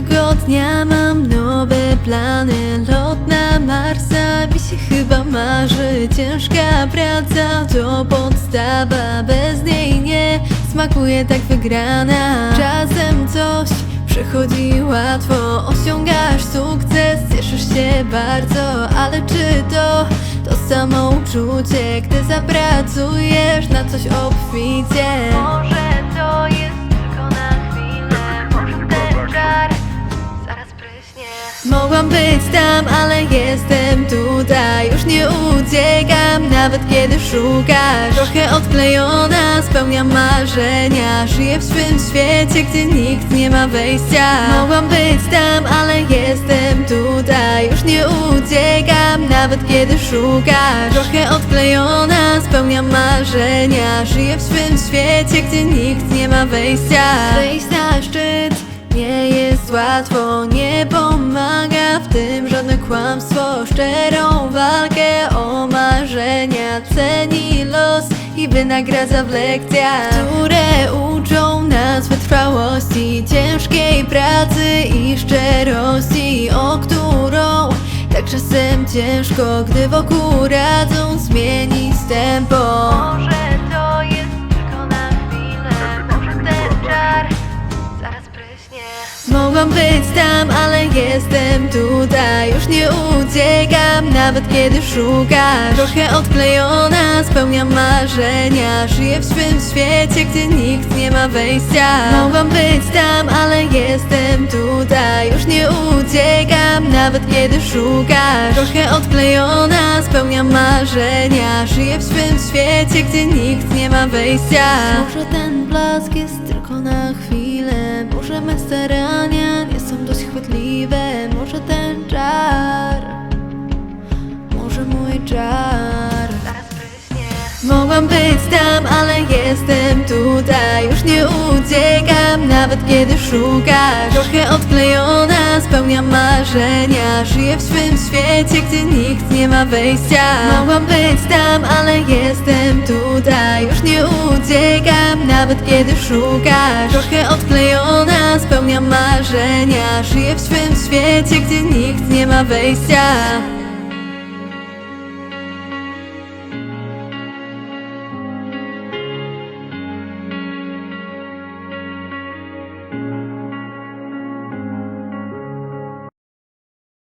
Każdego dnia mam nowe plany. Lot na Marsa mi się chyba marzy. Ciężka praca to podstawa Bez niej nie smakuje tak wygrana. Czasem coś przychodzi łatwo Osiągasz sukces, cieszysz się bardzo. Ale czy to to samo uczucie Gdy zapracujesz na coś obficie? Może to jest być tam, ale jestem tutaj. Już nie uciekam, nawet kiedy szukasz. Trochę odklejona, spełniam marzenia. Żyję w swym świecie, gdzie nikt nie ma wejścia. Mogłam być tam, ale jestem tutaj. Już nie uciekam, nawet kiedy szukasz. Trochę odklejona, spełniam marzenia. Żyję w swym świecie, gdzie nikt nie ma wejścia. Wejść na szczyt nie jest łatwo, nie pomaga w tym żadne kłamstwo Szczerą walkę o marzenia. Ceni los i wynagradza w lekcjach Które uczą nas wytrwałości, ciężkiej pracy i szczerości O którą tak czasem ciężko, gdy wokół radzą zmienić tempo. Może to jest tylko na chwilę, może ten czar zaraz pryśnie. Mogłam być tam, ale jestem tutaj Już nie uciekam, nawet kiedy szukam Trochę odklejona, spełniam marzenia. Żyję w swym świecie, gdzie nikt nie ma wejścia. Mogłam być tam, ale jestem tutaj. Już nie uciekam, nawet kiedy szukam Trochę odklejona, spełniam marzenia. Żyję w swym świecie, gdzie nikt nie ma wejścia. Może ten blask jest tylko na Może me starania nie są dość chwytliwe. Może ten czar Może mój czar Mogłam być tam, ale jestem tutaj. Już nie uciekam, nawet kiedy szukam Trochę odklejona, spełniam marzenia. Żyję w swym świecie, gdzie nikt nie ma wejścia Mogłam być tam, ale jestem tutaj. Już nie uciekam, nawet kiedy szukam Trochę odklejona, spełniam marzenia. Żyję w swym świecie, gdzie nikt nie ma wejścia